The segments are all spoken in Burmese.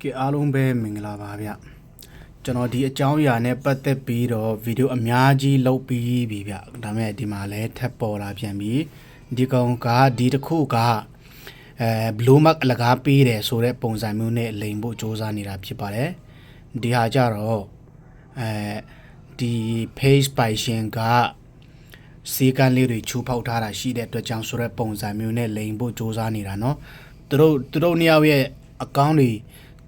ကဲအားလုံးပဲမင်္ဂလာပါဗျကျွန်တော်ဒီအကြောင်းအရာနဲ့ပတ်သက်ပြီးတော့ဗီဒီယိုအများကြီးလုပ်ပြီးပြီဗျဒါပေမဲ့ဒီမှာလည်းထပ်ပေါ်လာပြန်ပြီဒီကောင်ကဒီတစ်ခုကအဲဘလူးမတ်အလကားပေးတယ်ဆိုတဲ့ပုံစံမျိုးနဲ့လိန်ဖို့စ조사နေတာဖြစ်ပါတယ်ဒီဟာကြတော့အဲဒီ page ပိုင်ရှင်ကစီကံလေးတွေချူဖောက်ထားတာရှိတဲ့အတွက်ကြောင့်ဆိုတဲ့ပုံစံမျိုးနဲ့လိန်ဖို့စ조사နေတာเนาะသူတို့သူတို့နှစ်ယောက်ရဲ့အကောင့်တွေ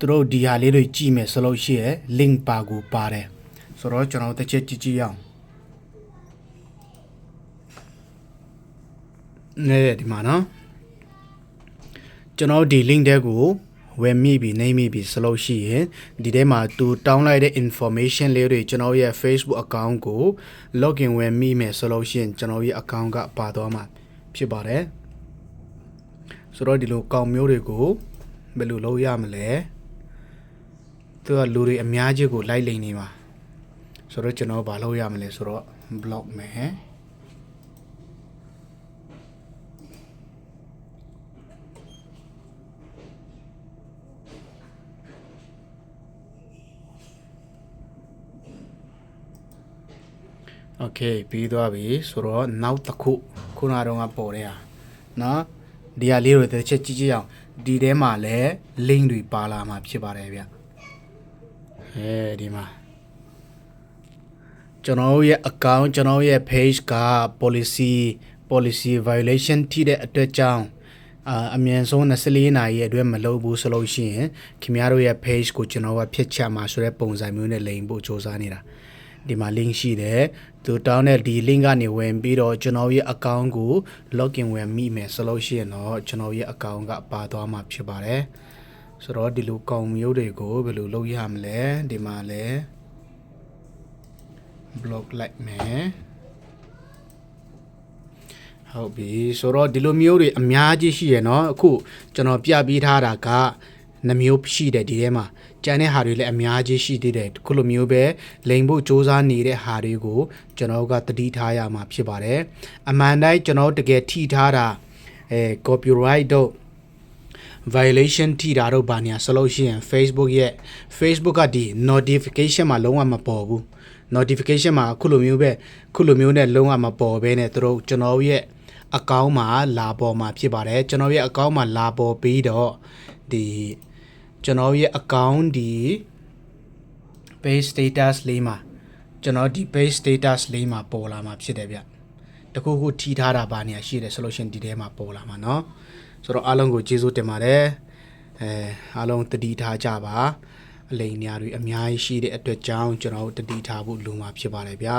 သူတို့ဒီဟာလေးတွေကြည့်မယ်ဆိုလို့ရှိရင် link ပါကိုပါတယ်ဆိုတော့ကျွန်တော်တစ်ချက်ကြည့်ကြည့်ရအောင်နေဒီမှာနော်ကျွန်တော်ဒီ link တဲ့ကိုဝယ်မိပြီနေမိပြီဆိုလို့ရှိရင်ဒီထဲမှာသူတောင်းလိုက်တဲ့ information လေးတွေကျွန်တော်ရဲ့ Facebook account ကို login ဝယ်မိမယ်ဆိုလို့ရှိရင်ကျွန်တော်ရဲ့ account ကပါသွားမှာဖြစ်ပါတယ်ဆိုတော့ဒီလိုကောင်မျိုးတွေကိုဘယ်လိုလုပ်ရမလဲ သူကလူတွေအများကြီးကိုလိုက်လိမ့်နေမှာဆိုတော့ကျွန်တော်ဘာလုပ်ရမလဲဆိုတော့ block မယ် โอเคပြီးသွားပြီဆိုတော့နောက်တစ်ခုခုနကတော့ကပေါ်တဲ့ဟာเนาะဒီဟာလေးကိုတစ်ချက်ကြည့်ကြည့်အောင်ဒီထဲမှာလည်း link တွေပါလာမှာဖြစ်ပါတယ်ဗျ အဲဒီမှာကျွန်တော်တို့ရဲ့ account ကျွန်တော်တို့ရဲ့ page က policy policy violation ထိတဲ့အတွက်ကြောင့်အာအမြန်ဆုံး24နာရီအတွင်းမလုပ်ဘူးဆိုလို့ရှိရင်ခင်ဗျားတို့ရဲ့ page ကိုကျွန်တော်ကဖျက်ချမှာဆိုတဲ့ပုံစံမျိုးနဲ့လိမ်ဖို့စ조사နေတာဒီမှာ link ရှိတယ်သူတောင်းတဲ့ဒီ link ကနေဝင်ပြီးတော့ကျွန်တော်ရဲ့ account ကို login ဝင်မိမယ်ဆိုလို့ရှိရင်တော့ကျွန်တော်ရဲ့ account ကပါသွားမှာဖြစ်ပါတယ် ဆိုတော့ဒီလိုကောင်မျိုးတွေကိုဘယ်လိုလုပ်ရမလဲဒီမှာလဲ block လိုက်မယ်ဟုတ်ပြီဆိုတော့ဒီလိုမျိုးတွေအများကြီးရှိရယ်เนาะအခုကျွန်တော်ပြပြီးထားတာကနှမျိုးရှိတယ်ဒီထဲမှာကျန်တဲ့ဟာတွေလည်းအများကြီးရှိသေးတယ်ခုလိုမျိုးပဲလိန်ဖို့စ조사နေတဲ့ဟာတွေကိုကျွန်တော်ကတတိထားရမှာဖြစ်ပါတယ်အမှန်တိုင်းကျွန်တော်တကယ်ထိထားတာအဲ copyright တို့ violation ထိတာတော့ဘာညာဆိုလို့ရှိရင် Facebook ရဲ့ Facebook ကဒီ notification မှာလုံးဝမပေါ်ဘူး notification မှာခုလိုမျိုးပဲခုလိုမျိုးနဲ့လုံးဝမပေါ်ဘဲနဲ့သူတို့ကျွန်တော်ရဲ့ account မှာလာပေါ်မှာဖြစ်ပါတယ်ကျွန်တော်ရဲ့ account မှာလာပေါ်ပြီးတော့ဒီကျွန်တော်ရဲ့ account ဒီ page status လေးမှာကျွန်တော်ဒီ page status လေးမှာပေါ်လာမှာဖြစ်တယ်ဗျ တခုခုထိထားတာဘာနေရရှိတယ်ဆိုလို့ရှရင်ဒီထဲမှာပေါ်လာမှာเนาะဆိုတော့အားလုံးကိုကျေးဇူးတင်ပါတယ်အဲအားလုံးတတိထားကြပါအလိမ်ညာတွေအများကြီးရှိတဲ့အတွက်ကြောင့်ကျွန်တော်တို့တတိထားဖို့လိုမှာဖြစ်ပါတယ်ဗျာ